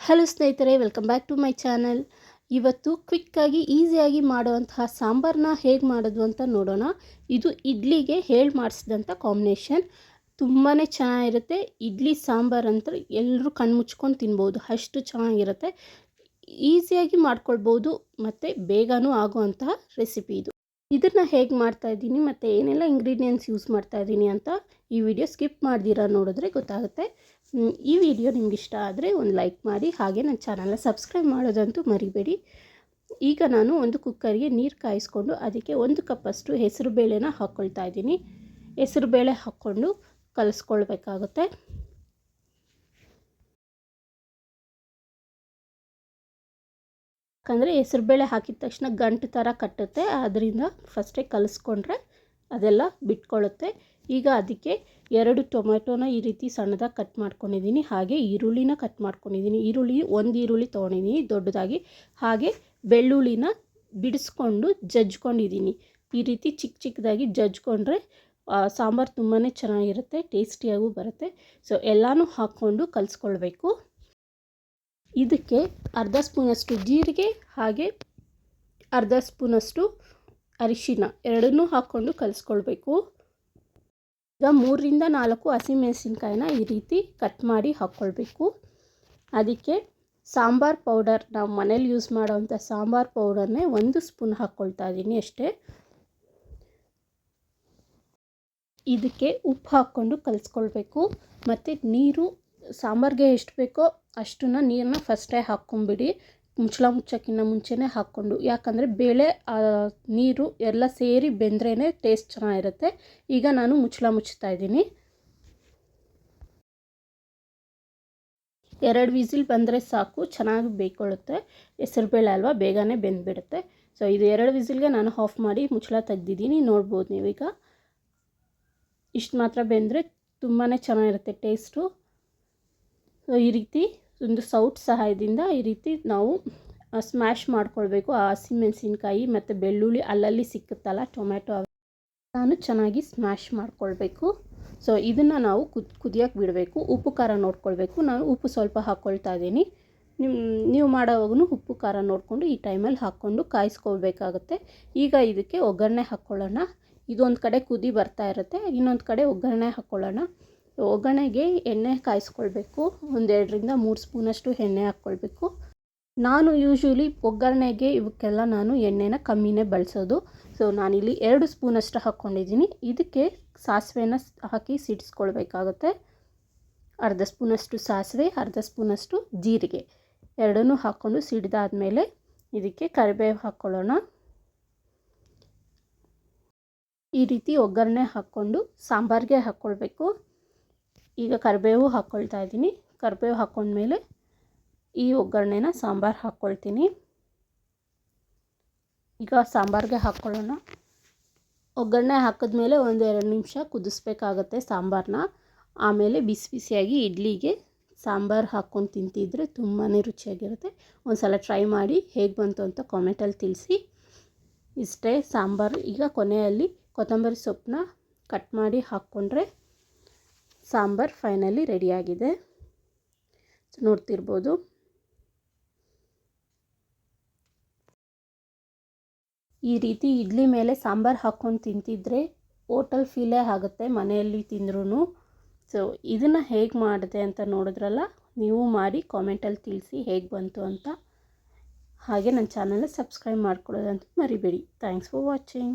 Hello ಸ್ನೇಹಿತರೆ, welcome back to my channel. ಇವತ್ತು ಕ್ವಿಕ್ಕಾಗಿ, ಈಸಿಯಾಗಿ ಮಾಡುವಂತಹ ಸಾಂಬಾರನ್ನ ಹೇಗೆ ಮಾಡೋದು ಅಂತ ನೋಡೋಣ. ಇದು ಇಡ್ಲಿಗೆ ಹೇಳಿ ಮಾಡಿಸಿದಂಥ ಕಾಂಬಿನೇಷನ್. ತುಂಬಾ ಚೆನ್ನಾಗಿರುತ್ತೆ. ಇಡ್ಲಿ ಸಾಂಬಾರ್ ಅಂತ ಎಲ್ಲರೂ ಕಣ್ಮುಚ್ಕೊಂಡು ತಿನ್ಬೋದು. ಅಷ್ಟು ಚೆನ್ನಾಗಿರುತ್ತೆ. ಈಸಿಯಾಗಿ ಮಾಡ್ಕೊಳ್ಬೋದು. ಮತ್ತು ಬೇಗನೂ ಆಗುವಂತಹ ರೆಸಿಪಿ ಇದು. ಇದನ್ನು ಹೇಗೆ ಮಾಡ್ತಾ ಇದ್ದೀನಿ ಮತ್ತು ಏನೆಲ್ಲ ಇಂಗ್ರೀಡಿಯೆಂಟ್ಸ್ ಯೂಸ್ ಮಾಡ್ತಾ ಇದ್ದೀನಿ ಅಂತ ಈ ವಿಡಿಯೋ ಸ್ಕಿಪ್ ಮಾಡ್ದಿರ ನೋಡಿದ್ರೆ ಗೊತ್ತಾಗುತ್ತೆ. ಈ ವಿಡಿಯೋ ನಿಮ್ಗೆ ಇಷ್ಟ ಆದರೆ ಒಂದು ಲೈಕ್ ಮಾಡಿ, ಹಾಗೆ ನನ್ನ ಚಾನಲ್ನ ಸಬ್ಸ್ಕ್ರೈಬ್ ಮಾಡೋದಂತೂ ಮರಿಬೇಡಿ. ಈಗ ನಾನು ಒಂದು ಕುಕ್ಕರ್ಗೆ ನೀರು ಕಾಯಿಸ್ಕೊಂಡು ಅದಕ್ಕೆ ಒಂದು ಕಪ್ಪಷ್ಟು ಹೆಸರು ಬೇಳೆನ ಹಾಕ್ಕೊಳ್ತಾ ಇದ್ದೀನಿ. ಹೆಸರು ಬೇಳೆ ಹಾಕ್ಕೊಂಡು ಕಲಿಸ್ಕೊಳ್ಬೇಕಾಗುತ್ತೆ. ಯಾಕಂದರೆ ಹೆಸರುಬೇಳೆ ಹಾಕಿದ ತಕ್ಷಣ ಗಂಟು ಥರ ಕಟ್ಟುತ್ತೆ ಅದರಿಂದ ಫಸ್ಟೇ ಕಲಿಸ್ಕೊಂಡ್ರೆ ಅದೆಲ್ಲ ಬಿಟ್ಕೊಳ್ಳುತ್ತೆ. ಈಗ ಅದಕ್ಕೆ ಎರಡು ಟೊಮೆಟೊನ ಈ ರೀತಿ ಸಣ್ಣದಾಗಿ ಕಟ್ ಮಾಡ್ಕೊಂಡಿದ್ದೀನಿ, ಹಾಗೆ ಈರುಳ್ಳಿನ ಕಟ್ ಮಾಡ್ಕೊಂಡಿದ್ದೀನಿ. ಈರುಳ್ಳಿ ಒಂದು ಈರುಳ್ಳಿ ತೊಗೊಂಡಿದ್ದೀನಿ, ದೊಡ್ಡದಾಗಿ. ಹಾಗೆ ಬೆಳ್ಳುಳ್ಳಿನ ಬಿಡಿಸ್ಕೊಂಡು ಜಜ್ಕೊಂಡಿದ್ದೀನಿ. ಈ ರೀತಿ ಚಿಕ್ಕ ಚಿಕ್ಕದಾಗಿ ಜಜ್ಕೊಂಡ್ರೆ ಸಾಂಬಾರು ತುಂಬಾ ಚೆನ್ನಾಗಿರುತ್ತೆ, ಟೇಸ್ಟಿಯಾಗೂ ಬರುತ್ತೆ. ಸೊ, ಎಲ್ಲನೂ ಹಾಕ್ಕೊಂಡು ಕಲಿಸ್ಕೊಳ್ಬೇಕು. ಇದಕ್ಕೆ ಅರ್ಧ ಸ್ಪೂನಷ್ಟು ಜೀರಿಗೆ, ಹಾಗೆ ಅರ್ಧ ಸ್ಪೂನಷ್ಟು ಅರಿಶಿನ ಎರಡನ್ನೂ ಹಾಕ್ಕೊಂಡು ಕಲಿಸ್ಕೊಳ್ಬೇಕು. ಈಗ ಮೂರರಿಂದ ನಾಲ್ಕು ಹಸಿಮೆಣಸಿನ್ಕಾಯಿನ ಈ ರೀತಿ ಕಟ್ ಮಾಡಿ ಹಾಕ್ಕೊಳ್ಬೇಕು. ಅದಕ್ಕೆ ಸಾಂಬಾರ್ ಪೌಡರ್, ನಾವು ಮನೇಲಿ ಯೂಸ್ ಮಾಡೋವಂಥ ಸಾಂಬಾರ್ ಪೌಡರ್ನೇ ಒಂದು ಸ್ಪೂನ್ ಹಾಕ್ಕೊಳ್ತಾ ಇದ್ದೀನಿ ಅಷ್ಟೇ. ಇದಕ್ಕೆ ಉಪ್ಪು ಹಾಕ್ಕೊಂಡು ಕಲಿಸ್ಕೊಳ್ಬೇಕು. ಮತ್ತು ನೀರು, ಸಾಂಬಾರಿಗೆ ಎಷ್ಟು ಬೇಕೋ ಅಷ್ಟನ್ನು ನೀರನ್ನ ಫಸ್ಟೇ ಹಾಕ್ಕೊಂಬಿಡಿ. ಮುಚ್ಚಳ ಮುಚ್ಚೋಕ್ಕಿಂತ ಮುಂಚೆನೇ ಹಾಕ್ಕೊಂಡು, ಯಾಕಂದರೆ ಬೇಳೆ ನೀರು ಎಲ್ಲ ಸೇರಿ ಬೆಂದ್ರೇ ಟೇಸ್ಟ್ ಚೆನ್ನಾಗಿರುತ್ತೆ. ಈಗ ನಾನು ಮುಚ್ಚಳ ಮುಚ್ಚುತ್ತಾ ಇದ್ದೀನಿ. ಎರಡು ವಿಸಿಲ್ ಬಂದರೆ ಸಾಕು, ಚೆನ್ನಾಗಿ ಬೇಯ್ಕೊಳ್ಳುತ್ತೆ ಹೆಸರುಬೇಳೆ ಅಲ್ವಾ, ಬೇಗನೆ ಬೆಂದ್ಬಿಡುತ್ತೆ. ಸೊ ಇದು ಎರಡು ವಿಸಿಲ್ಗೆ ನಾನು ಆಫ್ ಮಾಡಿ ಮುಚ್ಚಳ ತೆಗ್ದಿದ್ದೀನಿ. ನೋಡ್ಬೋದು ನೀವೀಗ. ಇಷ್ಟು ಮಾತ್ರ ಬೆಂದರೆ ತುಂಬಾ ಚೆನ್ನಾಗಿರುತ್ತೆ ಟೇಸ್ಟು ಸೊ ಈ ರೀತಿ ಒಂದು ಸೌಟ್ ಸಹಾಯದಿಂದ ಈ ರೀತಿ ನಾವು ಸ್ಮ್ಯಾಶ್ ಮಾಡ್ಕೊಳ್ಬೇಕು. ಆ, ಹಸಿಮೆಣಸಿನ್ಕಾಯಿ ಮತ್ತು ಬೆಳ್ಳುಳ್ಳಿ ಅಲ್ಲಲ್ಲಿ ಸಿಕ್ಕುತ್ತಲ್ಲ, ಟೊಮ್ಯಾಟೊ ನಾನು ಚೆನ್ನಾಗಿ ಸ್ಮ್ಯಾಶ್ ಮಾಡ್ಕೊಳ್ಬೇಕು. ಸೊ ಇದನ್ನು ನಾವು ಕುದ್, ಕುದಿಯೋಕೆ ಬಿಡಬೇಕು. ಉಪ್ಪು, ಖಾರ ನೋಡ್ಕೊಳ್ಬೇಕು. ನಾನು ಉಪ್ಪು ಸ್ವಲ್ಪ ಹಾಕ್ಕೊಳ್ತಾ ಇದ್ದೀನಿ. ನೀವು ಮಾಡೋವಾಗೂ ಉಪ್ಪು, ಖಾರ ನೋಡಿಕೊಂಡು ಈ ಟೈಮಲ್ಲಿ ಹಾಕ್ಕೊಂಡು ಕಾಯಿಸ್ಕೊಳ್ಬೇಕಾಗುತ್ತೆ. ಈಗ ಇದಕ್ಕೆ ಒಗ್ಗರಣೆ ಹಾಕ್ಕೊಳ್ಳೋಣ ಇದೊಂದು ಕಡೆ ಕುದಿ ಬರ್ತಾ ಇರುತ್ತೆ. ಇನ್ನೊಂದು ಕಡೆ ಒಗ್ಗರಣೆ ಹಾಕ್ಕೊಳ್ಳೋಣ ಒಗ್ಗರಣೆಗೆ ಎಣ್ಣೆ ಕಾಯಿಸ್ಕೊಳ್ಬೇಕು. ಒಂದೆರಡರಿಂದ ಮೂರು ಸ್ಪೂನಷ್ಟು ಎಣ್ಣೆ ಹಾಕ್ಕೊಳ್ಬೇಕು. ನಾನು ಯೂಶ್ವಲಿ ಒಗ್ಗರಣೆಗೆ ಇವಕ್ಕೆಲ್ಲ ನಾನು ಎಣ್ಣೆನ ಕಮ್ಮಿನೇ ಬಳಸೋದು. ಸೊ, ನಾನಿಲ್ಲಿ ಎರಡು ಸ್ಪೂನಷ್ಟು ಹಾಕ್ಕೊಂಡಿದ್ದೀನಿ. ಇದಕ್ಕೆ ಸಾಸಿವೆನ ಹಾಕಿ ಸಿಡಿಸ್ಕೊಳ್ಬೇಕಾಗುತ್ತೆ. ಅರ್ಧ ಸ್ಪೂನಷ್ಟು ಸಾಸಿವೆ, ಅರ್ಧ ಸ್ಪೂನಷ್ಟು ಜೀರಿಗೆ. ಎರಡನ್ನೂ ಹಾಕ್ಕೊಂಡು ಸಿಡಿದಾದ್ಮೇಲೆ ಇದಕ್ಕೆ ಕರಿಬೇವು ಹಾಕ್ಕೊಳ್ಳೋಣ. ಈ ರೀತಿ ಒಗ್ಗರಣೆ ಹಾಕ್ಕೊಂಡು ಸಾಂಬಾರಿಗೆ ಹಾಕ್ಕೊಳ್ಬೇಕು. ಈಗ ಕರಿಬೇವು ಹಾಕ್ಕೊಳ್ತಾ ಇದ್ದೀನಿ. ಕರಿಬೇವು ಹಾಕ್ಕೊಂಡ್ಮೇಲೆ ಈ ಒಗ್ಗರಣೆನ ಸಾಂಬಾರು ಹಾಕ್ಕೊಳ್ತೀನಿ ಈಗ ಸಾಂಬಾರಿಗೆ ಹಾಕ್ಕೊಳ್ಳೋಣ ಒಗ್ಗರಣೆ ಹಾಕಿದ್ಮೇಲೆ ಒಂದು ಎರಡು ನಿಮಿಷ ಕುದಿಸ್ಬೇಕಾಗತ್ತೆ ಸಾಂಬಾರನ್ನ ಆಮೇಲೆ ಬಿಸಿ ಬಿಸಿಯಾಗಿ ಇಡ್ಲಿಗೆ ಸಾಂಬಾರು ಹಾಕ್ಕೊಂಡು ತಿಂತಿದ್ರೆ ತುಂಬಾ ರುಚಿಯಾಗಿರುತ್ತೆ. ಒಂದು ಸಲ ಟ್ರೈ ಮಾಡಿ ಹೇಗೆ ಬಂತು ಅಂತ ಕಾಮೆಂಟಲ್ಲಿ ತಿಳಿಸಿ. ಇಷ್ಟೇ ಸಾಂಬಾರು. ಈಗ ಕೊನೆಯಲ್ಲಿ ಕೊತ್ತಂಬರಿ ಸೊಪ್ಪನ್ನ ಕಟ್ ಮಾಡಿ ಹಾಕ್ಕೊಂಡ್ರೆ ಸಾಂಬಾರು ಫೈನಲಿ ರೆಡಿಯಾಗಿದೆ ನೋಡ್ತಿರ್ಬೋದು. ಈ ರೀತಿ ಇಡ್ಲಿ ಮೇಲೆ ಸಾಂಬಾರು ಹಾಕ್ಕೊಂಡು ತಿಂತಿದ್ರೆ ಓಟಲ್ ಫೀಲೇ ಆಗುತ್ತೆ ಮನೆಯಲ್ಲಿ ತಿಂದ್ರೂ ಸೊ ಇದನ್ನು ಹೇಗೆ ಮಾಡಿದೆ ಅಂತ ನೋಡಿದ್ರಲ್ಲ, ನೀವು ಮಾಡಿ ಕಾಮೆಂಟಲ್ಲಿ ತಿಳಿಸಿ ಹೇಗೆ ಬಂತು ಅಂತ. ಹಾಗೆ ನನ್ನ ಚಾನಲ್ನ ಸಬ್ಸ್ಕ್ರೈಬ್ ಮಾಡ್ಕೊಳ್ಳೋದಂತೂ ಮರಿಬೇಡಿ. Thanks for watching